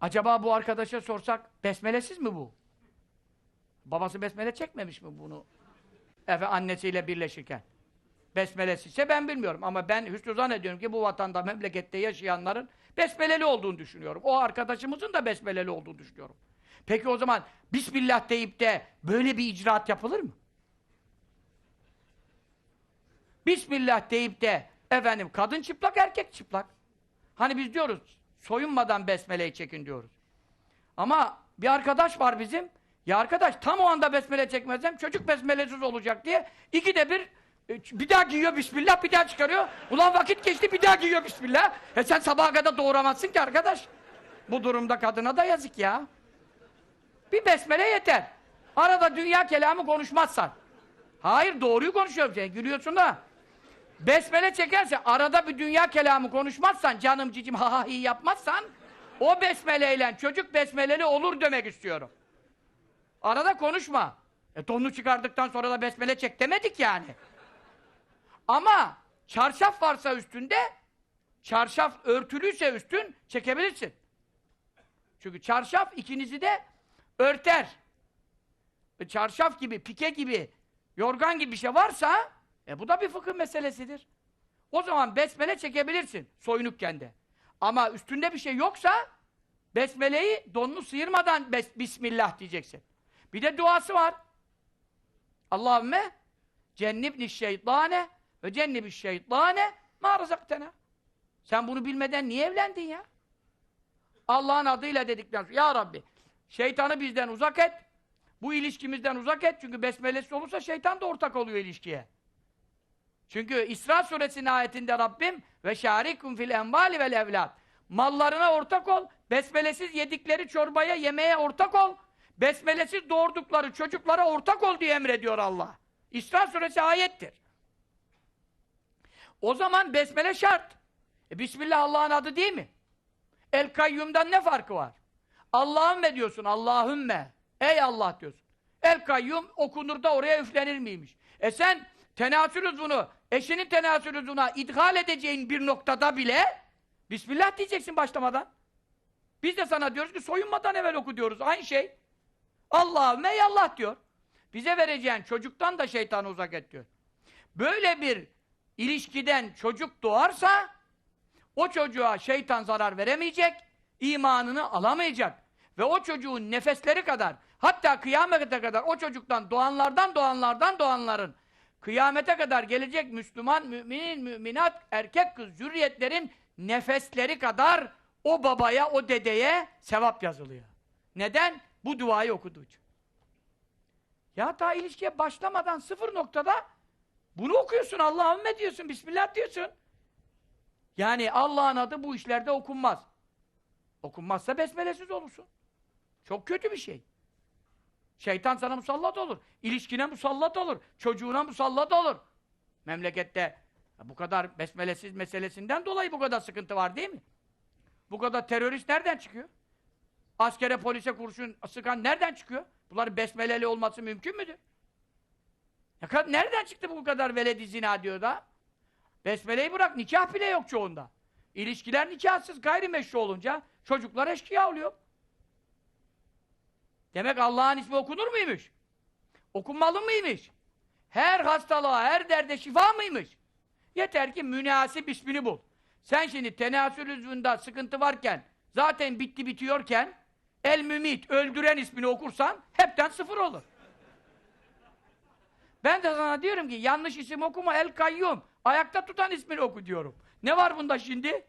Acaba bu arkadaşa sorsak, besmelesiz mi bu? Babası besmele çekmemiş mi bunu? Efe annesiyle birleşirken. Besmelesizse ben bilmiyorum ama ben hüsnü zannediyorum ki bu vatanda, memlekette yaşayanların besmeleli olduğunu düşünüyorum. O arkadaşımızın da besmeleli olduğunu düşünüyorum. Peki o zaman Bismillah deyip de böyle bir icraat yapılır mı? Bismillah deyip de efendim kadın çıplak erkek çıplak. Hani biz diyoruz soyunmadan besmeleyi çekin diyoruz. Ama bir arkadaş var bizim. Ya arkadaş tam o anda besmele çekmezsem çocuk besmelesiz olacak diye ikide bir e, bir daha giyiyor bismillah bir daha çıkarıyor. Ulan vakit geçti bir daha giyiyor bismillah. E sen sabaha kadar doğuramazsın ki arkadaş. Bu durumda kadına da yazık ya. Bir besmele yeter. Arada dünya kelamı konuşmazsan. Hayır doğruyu konuşuyorum sen gülüyorsun da. Besmele çekerse arada bir dünya kelamı konuşmazsan canım cicim ha ha iyi yapmazsan o besmeleyle çocuk besmeleli olur demek istiyorum. Arada konuşma. E donunu çıkardıktan sonra da besmele çek demedik yani. Ama çarşaf varsa üstünde çarşaf örtülüyse üstün çekebilirsin. Çünkü çarşaf ikinizi de örter. E, çarşaf gibi, pike gibi, yorgan gibi bir şey varsa e bu da bir fıkıh meselesidir. O zaman besmele çekebilirsin soyunukken de. Ama üstünde bir şey yoksa besmeleyi donunu sıyırmadan bes Bismillah diyeceksin. Bir de duası var. Allahümme cennibni şeytane ve cennibi şeytane ma rızaktena. Sen bunu bilmeden niye evlendin ya? Allah'ın adıyla dedikten sonra Ya Rabbi şeytanı bizden uzak et. Bu ilişkimizden uzak et. Çünkü besmelesiz olursa şeytan da ortak oluyor ilişkiye. Çünkü İsra suresinin ayetinde Rabbim ve şarikum fil envali vel evlad. Mallarına ortak ol. Besmelesiz yedikleri çorbaya, yemeğe ortak ol. Besmelesiz doğurdukları çocuklara ortak ol diye emrediyor Allah. İsra suresi ayettir. O zaman besmele şart. E, Bismillah Allah'ın adı değil mi? El kayyumdan ne farkı var? Allahümme diyorsun, Allahümme. Ey Allah diyorsun. El kayyum okunur da oraya üflenir miymiş? E sen tenasül uzvunu, eşinin tenasül uzvuna idhal edeceğin bir noktada bile Bismillah diyeceksin başlamadan. Biz de sana diyoruz ki soyunmadan evvel oku diyoruz. Aynı şey. Allahümme Allah diyor. Bize vereceğin çocuktan da şeytanı uzak et diyor. Böyle bir ilişkiden çocuk doğarsa o çocuğa şeytan zarar veremeyecek, imanını alamayacak. Ve o çocuğun nefesleri kadar, hatta kıyamete kadar o çocuktan doğanlardan doğanlardan doğanların kıyamete kadar gelecek Müslüman, müminin, müminat, erkek kız, zürriyetlerin nefesleri kadar o babaya, o dedeye sevap yazılıyor. Neden? Bu duayı okuduğu için. Ya daha ilişkiye başlamadan sıfır noktada bunu okuyorsun, Allahümme diyorsun, Bismillah diyorsun. Yani Allah'ın adı bu işlerde okunmaz. Okunmazsa besmelesiz olursun. Çok kötü bir şey. Şeytan sana musallat olur. İlişkine musallat olur. Çocuğuna musallat olur. Memlekette bu kadar besmelesiz meselesinden dolayı bu kadar sıkıntı var değil mi? Bu kadar terörist nereden çıkıyor? Askere, polise kurşun sıkan nereden çıkıyor? Bunların besmeleli olması mümkün müdür? Nereden çıktı bu kadar veledi zina diyor da? Besmeleyi bırak, nikah bile yok çoğunda. İlişkiler nikahsız, gayrimeşru olunca çocuklar eşkıya oluyor. Demek Allah'ın ismi okunur muymuş? Okunmalı mıymış? Her hastalığa, her derde şifa mıymış? Yeter ki münasip ismini bul. Sen şimdi tenasül üzvünde sıkıntı varken, zaten bitti bitiyorken, el mümit, öldüren ismini okursan, hepten sıfır olur. Ben de sana diyorum ki, yanlış isim okuma, el kayyum. Ayakta tutan ismini oku diyorum. Ne var bunda şimdi?